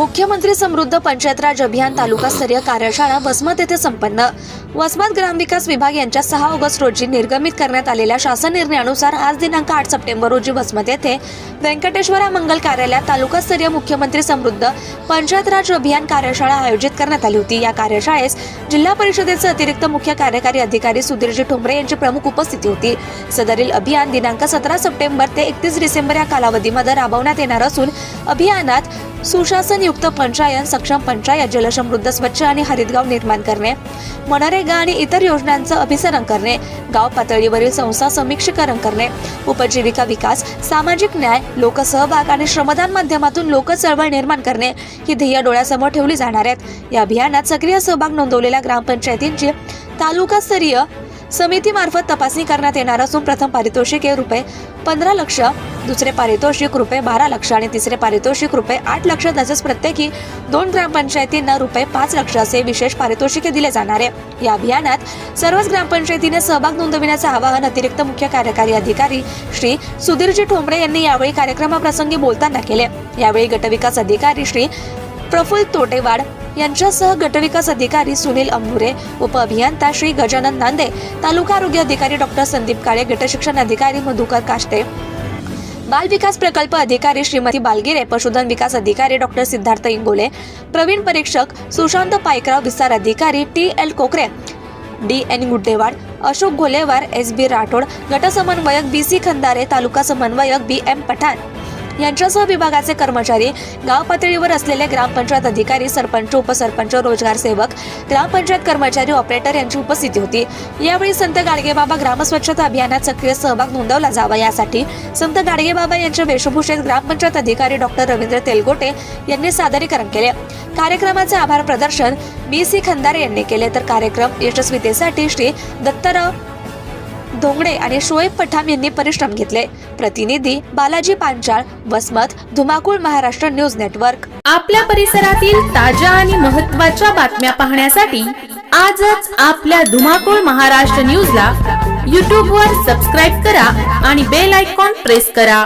मुख्यमंत्री समृद्ध पंचायत राज अभियान तालुकास्तरीय कार्यशाळा वसमत येथे संपन्न. वसमत ग्रामविकास विभाग यांच्या सहा ऑगस्ट रोजी निर्गमित करण्यात आलेल्या शासन निर्णयानुसार आज दिनांक आठ सप्टेंबर रोजी वसमत येथे व्यंकटेश्वरा मंगल कार्यालयात तालुकास्तरीय मुख्यमंत्री समृद्ध पंचायत राज अभियान कार्यशाळा आयोजित करण्यात आली होती. या कार्यशाळेस जिल्हा परिषदेचे अतिरिक्त मुख्य कार्यकारी अधिकारी सुधीरजी ठोंबरे यांची प्रमुख उपस्थिती होती. सदरील अभियान दिनांक सतरा सप्टेंबर ते एकतीस डिसेंबर या कालावधीमध्ये राबवण्यात येणार असून अभियानात सुशासनयुक्त पंचायत सक्षम पंचायत जलसमृद्ध स्वच्छ आणि हरितगाव निर्माण करणे मनरेगा आणि इतर योजनांचं अभिसरण करणे गाव पातळीवरील संस्था समीक्षीकरण करणे उपजीविका विकास सामाजिक न्याय लोकसहभाग आणि श्रमदान माध्यमातून लोक चळवळ निर्माण करणे ही ध्येय डोळ्यासमोर ठेवली जाणार आहेत. या अभियानात सक्रिय सहभाग नोंदवलेल्या ग्रामपंचायतींची तालुकास्तरीय समितीमार्फत तपासणी करण्यात येणार असून प्रथम पारितोषिक हे रुपये पंधरा लक्ष दुसरे पारितोषिक रुपये बारा लक्ष आणि तिसरे पारितोषिक रुपये आठ लक्ष तसेच प्रत्येकी दोन ग्रामपंचायतींना रुपये पाच लक्ष असे विशेष पारितोषिके दिले जाणार आहे. या अभियानात सर्वच ग्रामपंचायतीने सहभाग नोंदविण्याचं आवाहन अतिरिक्त मुख्य कार्यकारी अधिकारी श्री सुधीरजी ठोंबरे यांनी यावेळी कार्यक्रमाप्रसंगी बोलताना केले. यावेळी गटविकास अधिकारी श्री प्रफुल्ल तोटेवाड यांच्यासह गटविकास अधिकारी सुनील अंभुरे उपअभियंता श्री गजानन नांदे तालुका आरोग्य अधिकारी डॉक्टर संदीप काळे गटशिक्षण अधिकारी मधुकर काष्टे. बाल विकास प्रकल्प अधिकारी श्रीमती बालगिरे पशुधन विकास अधिकारी डॉक्टर सिद्धार्थ इंगोले प्रवीण परीक्षक सुशांत पायकराव विस्तार अधिकारी T L Kokare D N Guddewad Ashok Gholewar S B Rathod गटसमन्वयक B C Khandare तालुका समन्वयक बी एम पठाण. यांच्यासह विभागाचे कर्मचारी गाव पातळीवर असलेले ग्रामपंचायत अधिकारी सरपंच उपसरपंच रोजगार सेवक ग्रामपंचायत कर्मचारी ऑपरेटर यांची उपस्थिती होती. यावेळी संत गाडगेबाबा ग्रामस्वच्छता अभियानात सक्रिय सहभाग नोंदवला जावा यासाठी संत गाडगेबाबा यांच्या वेशभूषेत ग्रामपंचायत अधिकारी डॉक्टर रवींद्र तेलगोटे यांनी सादरीकरण केले. कार्यक्रमाचे आभार प्रदर्शन बी सी खंदारे यांनी केले. तर कार्यक्रम यशस्वीतेसाठी श्री दत्तराव धोंगडे आणि शोएब पठाम यांनी परिश्रम घेतले. प्रतिनिधी बालाजी पांचाळ वसमत धुमाकूळ महाराष्ट्र न्यूज नेटवर्क. आपल्या परिसरातील ताज्या आणि महत्त्वाच्या बातम्या पाहण्यासाठी आजच आपल्या धुमाकूळ महाराष्ट्र न्यूजला यूट्यूबवर सबस्क्राईब करा आणि बेल आयकॉन प्रेस करा.